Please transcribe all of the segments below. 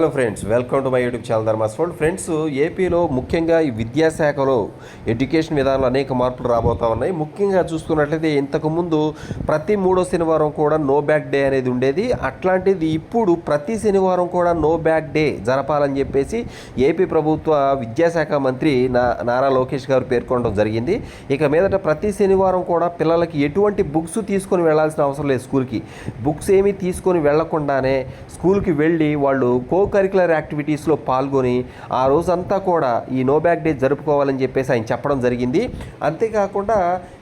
Hello friends welcome to my YouTube channel Dharma's ఫోల్డ్ friends ఏపీలో ముఖ్యంగా ఈ విద్యాశాఖలో ఎడ్యుకేషన్ విధానంలో అనేక మార్పులు రాబోతా ఉన్నాయి. ముఖ్యంగా చూసుకున్నట్లయితే ఇంతకుముందు ప్రతి మూడో శనివారం కూడా నో బ్యాక్ డే అనేది ఉండేది. అట్లాంటిది ఇప్పుడు ప్రతి శనివారం కూడా నో బ్యాక్ డే జరపాలని చెప్పేసి ఏపీ ప్రభుత్వ విద్యాశాఖ మంత్రి నా నారా లోకేష్ గారు పేర్కొనడం జరిగింది. ఇక మీదట ప్రతి శనివారం కూడా పిల్లలకి ఎటువంటి బుక్స్ తీసుకొని వెళ్ళాల్సిన అవసరం లేదు స్కూల్కి. బుక్స్ ఏమీ తీసుకొని వెళ్ళకుండానే స్కూల్కి వెళ్ళి వాళ్ళు కో కరికులర్ యాక్టివిటీస్లో పాల్గొని ఆ రోజంతా కూడా ఈ నో బ్యాక్ డే జరుపుకోవాలని చెప్పేసి ఆయన చెప్పడం జరిగింది. అంతేకాకుండా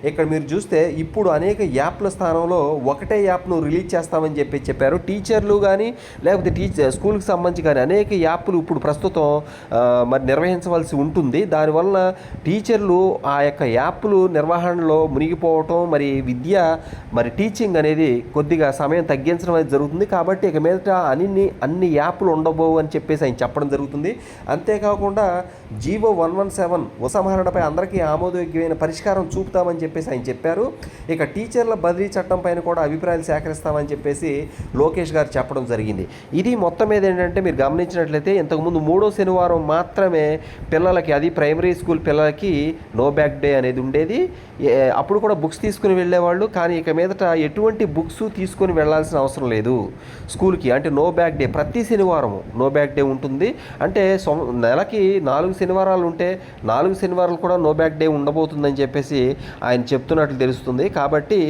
ఇక్కడ మీరు చూస్తే ఇప్పుడు అనేక యాప్ల స్థానంలో ఒకటే యాప్ను రిలీజ్ చేస్తామని చెప్పి చెప్పారు. టీచర్లు కానీ లేకపోతే టీచర్ స్కూల్కి సంబంధించి కానీ అనేక యాప్లు ఇప్పుడు ప్రస్తుతం మరి నిర్వహించవలసి ఉంటుంది. దానివల్ల టీచర్లు ఆ యొక్క యాప్లు నిర్వహణలో మునిగిపోవటం మరి విద్య మరి టీచింగ్ అనేది కొద్దిగా సమయం తగ్గించడం అనేది జరుగుతుంది. కాబట్టి ఇక మీదట అన్ని అన్ని యాప్లు ఉండవు. ఉండబోవు అని చెప్పేసి ఆయన చెప్పడం జరుగుతుంది. అంతేకాకుండా జీవో వన్ వన్ సెవెన్ ఉపసంహరణపై అందరికీ ఆమోదయోగ్యమైన పరిష్కారం చూపుతామని చెప్పేసి ఆయన చెప్పారు. ఇక టీచర్ల బదిలీ చట్టం పైన కూడా అభిప్రాయాలు సేకరిస్తామని చెప్పేసి లోకేష్ గారు చెప్పడం జరిగింది. ఇది మొత్తం మీద ఏంటంటే మీరు గమనించినట్లయితే ఇంతకుముందు మూడో శనివారం మాత్రమే పిల్లలకి అది ప్రైమరీ స్కూల్ పిల్లలకి నో బ్యాక్ డే అనేది ఉండేది. అప్పుడు కూడా బుక్స్ తీసుకుని వెళ్ళేవాళ్ళు కానీ ఇక మీదట ఎటువంటి బుక్స్ తీసుకొని వెళ్ళాల్సిన అవసరం లేదు. స్కూల్కి అంటే నో బ్యాక్ డే ప్రతి శనివారం నో బ్యాక్ డే ఉంటుంది. అంటే సో నెలకి నాలుగు శనివారాలు ఉంటే నాలుగు శనివారాలు కూడా నో బ్యాక్ డే ఉండబోతుందని చెప్పేసి ఆయన చెప్తున్నట్లు తెలుస్తుంది. కాబట్టి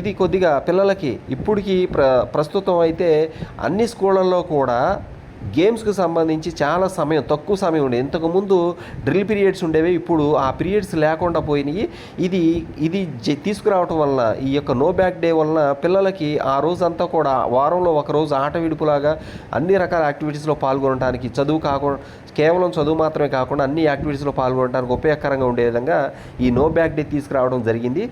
ఇది కొద్దిగా పిల్లలకి ఇప్పటికి ప్ర ప్రస్తుతం అయితే అన్ని స్కూళ్ళల్లో కూడా గేమ్స్కు సంబంధించి చాలా సమయం తక్కువ సమయం ఉండేది ఇంతకుముందు డ్రిల్ పీరియడ్స్ ఉండేవి ఇప్పుడు ఆ పీరియడ్స్ లేకుండా పోయినాయి. ఇది ఇది తీసుకురావటం వలన ఈ యొక్క నో బ్యాక్ డే వలన పిల్లలకి ఆ రోజంతా కూడా వారంలో ఒక రోజు ఆట విడుపులాగా అన్ని రకాల యాక్టివిటీస్లో పాల్గొనడానికి చదువు కాకుండా కేవలం చదువు మాత్రమే కాకుండా అన్ని యాక్టివిటీస్లో పాల్గొనడానికి ఉపయోగకరంగా ఉండే విధంగా ఈ నో బ్యాక్ డే తీసుకురావడం జరిగింది.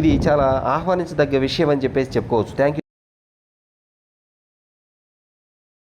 ఇది చాలా ఆహ్వానించదగ్గ విషయం అని చెప్పేసి చెప్పుకోవచ్చు. Thank you